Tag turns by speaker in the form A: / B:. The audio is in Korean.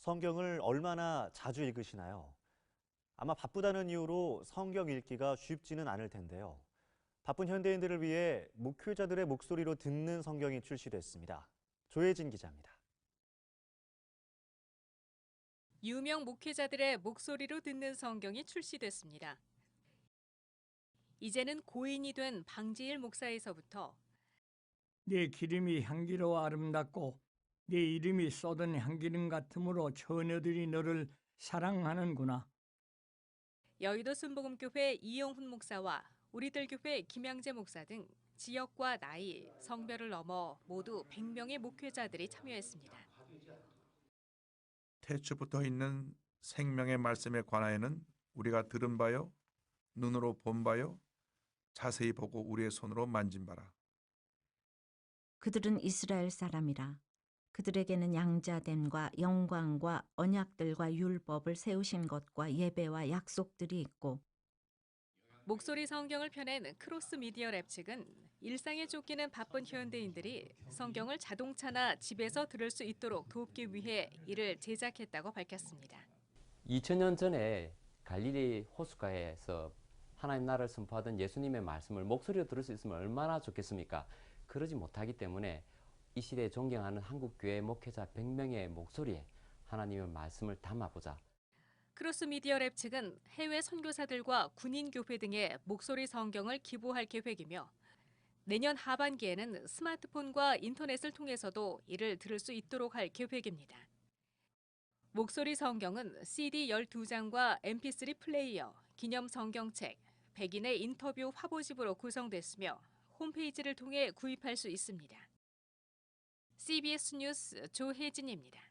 A: 성경을 얼마나 자주 읽으시나요? 아마 바쁘다는 이유로 성경 읽기가 쉽지는 않을 텐데요. 바쁜 현대인들을 위해 목회자들의 목소리로 듣는 성경이 출시됐습니다. 조혜진 기자입니다.
B: 유명 목회자들의 목소리로 듣는 성경이 출시됐습니다. 이제는 고인이 된 방지일 목사에서부터
C: 네 기름이 향기로워 아름답고 네 이름이 쏟은 향기름 같으므로 처녀들이 너를 사랑하는구나.
B: 여의도 순복음교회 이영훈 목사와 우리들 교회 김양재 목사 등 지역과 나이, 성별을 넘어 모두 100명의 목회자들이 참여했습니다.
D: 태초부터 있는 생명의 말씀에 관하여는 우리가 들은 바요, 눈으로 본 바요, 자세히 보고 우리의 손으로 만진 바라.
E: 그들은 이스라엘 사람이라. 그들에게는 양자됨과 영광과 언약들과 율법을 세우신 것과 예배와 약속들이 있고
B: 목소리 성경을 펴낸 크로스 미디어 랩 측은 일상에 쫓기는 바쁜 현대인들이 성경을 자동차나 집에서 들을 수 있도록 돕기 위해 이를 제작했다고 밝혔습니다.
F: 2000년 전에 갈릴리 호숫가에서 하나님 나라를 선포하던 예수님의 말씀을 목소리로 들을 수 있으면 얼마나 좋겠습니까? 그러지 못하기 때문에 이 시대에 존경하는 한국교회 목회자 100명의 목소리에 하나님의 말씀을 담아보자.
B: 크로스 미디어 랩 측은 해외 선교사들과 군인 교회 등의 목소리 성경을 기부할 계획이며 내년 하반기에는 스마트폰과 인터넷을 통해서도 이를 들을 수 있도록 할 계획입니다. 목소리 성경은 CD 12장과 MP3 플레이어, 기념 성경책, 백인의 인터뷰 화보집으로 구성됐으며 홈페이지를 통해 구입할 수 있습니다. CBS 뉴스 조혜진입니다.